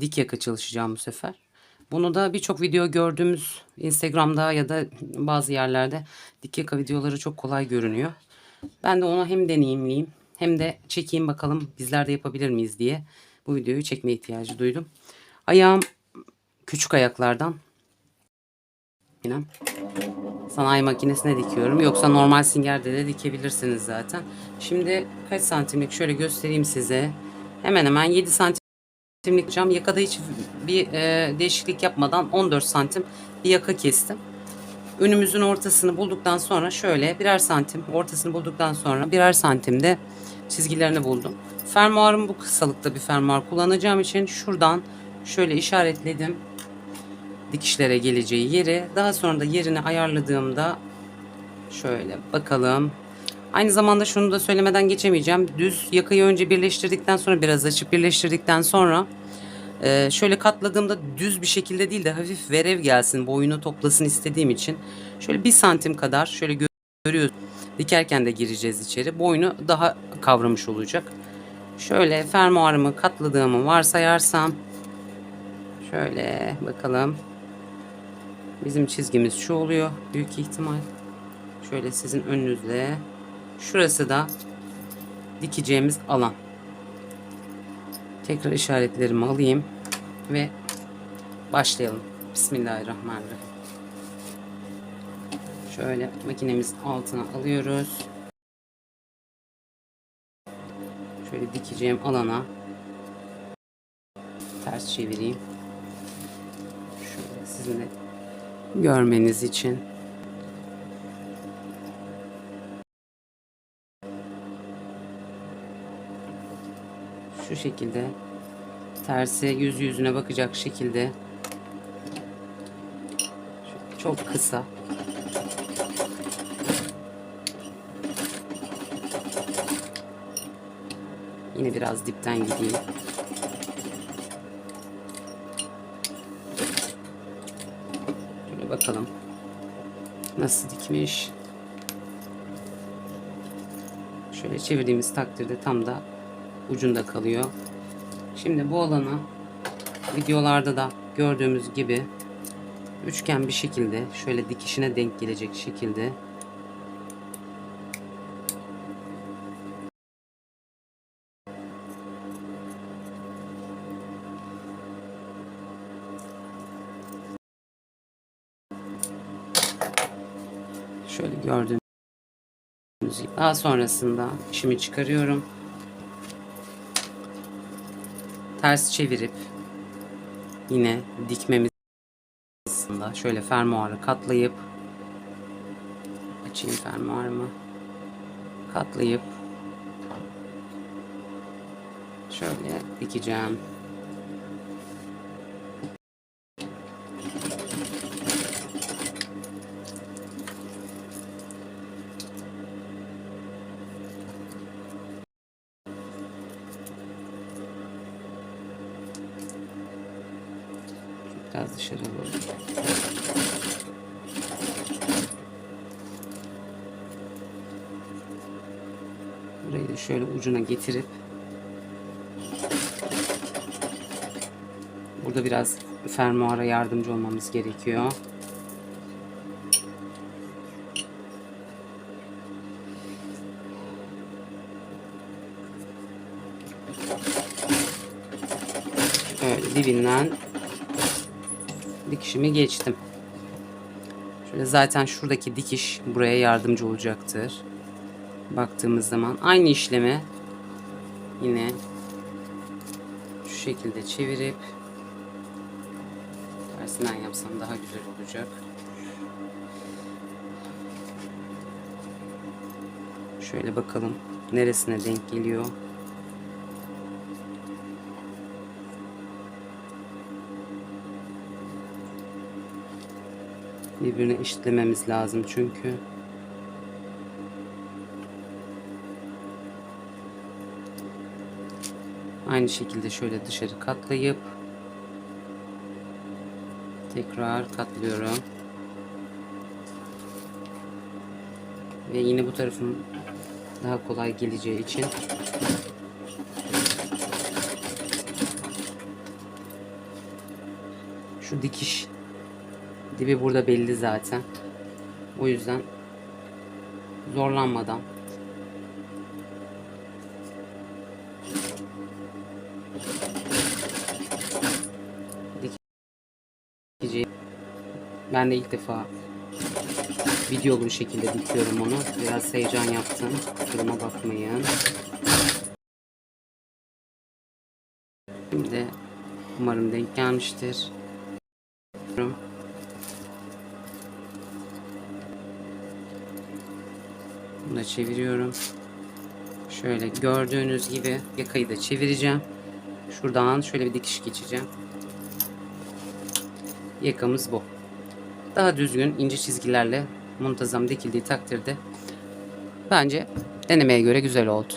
dik yaka çalışacağım bu sefer. Bunu da birçok video gördüğümüz Instagram'da ya da bazı yerlerde dik yaka videoları çok kolay görünüyor. Ben de onu hem deneyimleyeyim hem de çekeyim bakalım bizler de yapabilir miyiz diye bu videoyu çekme ihtiyacı duydum. Ayağım küçük ayaklardan yine sanayi makinesine dikiyorum. Yoksa normal singerde de dikebilirsiniz zaten. Şimdi kaç santimlik şöyle göstereyim size. Hemen hemen 7 santimlik cam. Yakada hiç bir e, değişiklik yapmadan 14 santim bir yaka kestim. Önümüzün ortasını bulduktan sonra şöyle birer santim ortasını bulduktan sonra birer santimde çizgilerini buldum. Fermuarım bu kısalıkta bir fermuar kullanacağım için şuradan şöyle işaretledim dikişlere geleceği yeri. Daha sonra da yerini ayarladığımda şöyle bakalım. Aynı zamanda şunu da söylemeden geçemeyeceğim. Düz yakayı önce birleştirdikten sonra biraz açıp birleştirdikten sonra e, şöyle katladığımda düz bir şekilde değil de hafif verev gelsin boyunu toplasın istediğim için şöyle bir santim kadar şöyle gö- görüyoruz. Dikerken de gireceğiz içeri. Boynu daha kavramış olacak. Şöyle fermuarımı katladığımı varsayarsam şöyle bakalım. Bizim çizgimiz şu oluyor büyük ihtimal. Şöyle sizin önünüzde. Şurası da dikeceğimiz alan. Tekrar işaretlerimi alayım ve başlayalım. Bismillahirrahmanirrahim. Şöyle makinemiz altına alıyoruz. Şöyle dikeceğim alana ters çevireyim. Şöyle sizin de görmeniz için. Şu şekilde tersi yüz yüzüne bakacak şekilde çok kısa Yine biraz dipten gideyim. Şöyle bakalım. Nasıl dikmiş. Şöyle çevirdiğimiz takdirde tam da ucunda kalıyor. Şimdi bu alanı videolarda da gördüğümüz gibi üçgen bir şekilde şöyle dikişine denk gelecek şekilde Şöyle gördüğünüz gibi. Daha sonrasında işimi çıkarıyorum. Ters çevirip yine dikmemiz aslında şöyle fermuarı katlayıp açayım fermuarımı katlayıp şöyle dikeceğim. Biraz dışarı alalım. Burayı da şöyle ucuna getirip burada biraz fermuara yardımcı olmamız gerekiyor. Şöyle dibinden dikişimi geçtim. Şöyle zaten şuradaki dikiş buraya yardımcı olacaktır. Baktığımız zaman aynı işlemi yine şu şekilde çevirip tersinden yapsam daha güzel olacak. Şöyle bakalım neresine denk geliyor. Birbirine eşitlememiz lazım çünkü. Aynı şekilde şöyle dışarı katlayıp tekrar katlıyorum. Ve yine bu tarafın daha kolay geleceği için Şu dikiş dibi burada belli zaten. O yüzden zorlanmadan dikeceğim. Ben de ilk defa videolu bir şekilde dikiyorum onu. Biraz heyecan yaptım. Kusuruma bakmayın. Şimdi umarım denk gelmiştir. Bunu da çeviriyorum. Şöyle gördüğünüz gibi yakayı da çevireceğim. Şuradan şöyle bir dikiş geçeceğim. Yakamız bu. Daha düzgün ince çizgilerle muntazam dikildiği takdirde bence denemeye göre güzel oldu.